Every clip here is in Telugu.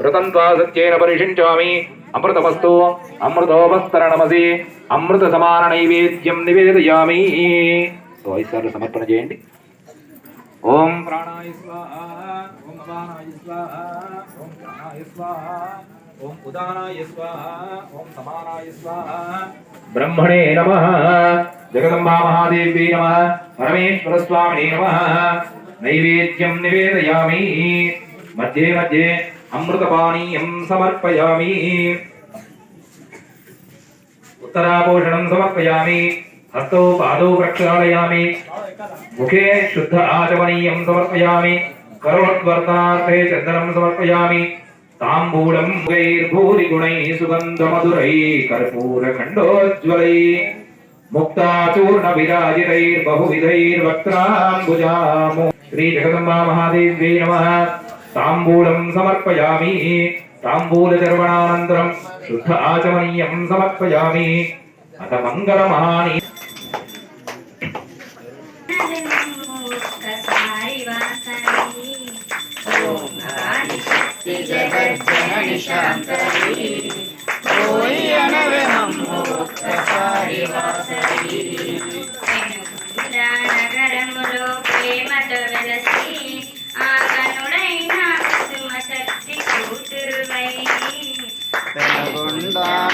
ఋతం త్వా సత్యేన పరిషించామి అమృతమస్తు అమృతోపస్తరణమసి అమృత సమాన నైవేద్యం నివేదయామి సో సమర్పణ చేయండి. ఓం ప్రాణాయ స్వాహ ఓం అపానాయ స్వాహ ఓం ప్రాణాయ స్వాహ ఓం ఉదానాయ స్వాహ ఓం సమానాయ స్వాహ. బ్రహ్మణే నమ జగదంబా మహాదేవ్యై నమ పరమేశ్వర స్వామినే నమ. నైవేద్యం నివేదయామి. మధ్యే మధ్యే అమృతపానీయం సమర్పయామి. ఉత్తరాభూషణం సమర్పయామి. హస్తౌ పాదౌ ప్రక్షాళయామి. ముఖే శుద్ధ ఆచమనీయం సమర్పయామి. కరోద్వర్తనార్థే చందనం సమర్పయామి. తాంబూలం గైర్భూరి గుణై సుగంధ మధురై కర్పూర ఖండోజ్వలై ముక్తాచూర్ణ విరాజితైర్బహువిధైర్వక్త్రాంబుజాము శ్రీ జగదంబా మహాదేవ్యై నమః. తాంబూలం సమర్పయామి తాంబూలచర్వణానంతరం శుద్ధ ఆచమనీయం సమర్పయామి అత మంగళమహాని ఒక్కసారి వాసని ఓం ఆదిశక్తి జగజ్జనని శాంతరి ఓయి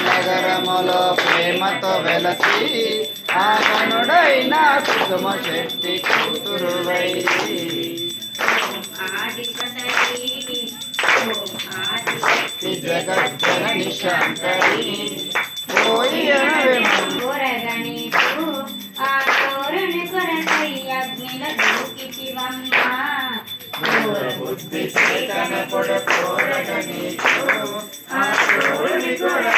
నగరములో ప్రేమతో వెలసి ఆ కనుడైన కుసుమ శక్తి కూతురువై. శ్రీ జగజ్జనని ఆ కోరుని కొరకై అగ్నిల దూకితివమ్మా బుద్ధి చేతన ఆ కోరుని చూపితివమ్మ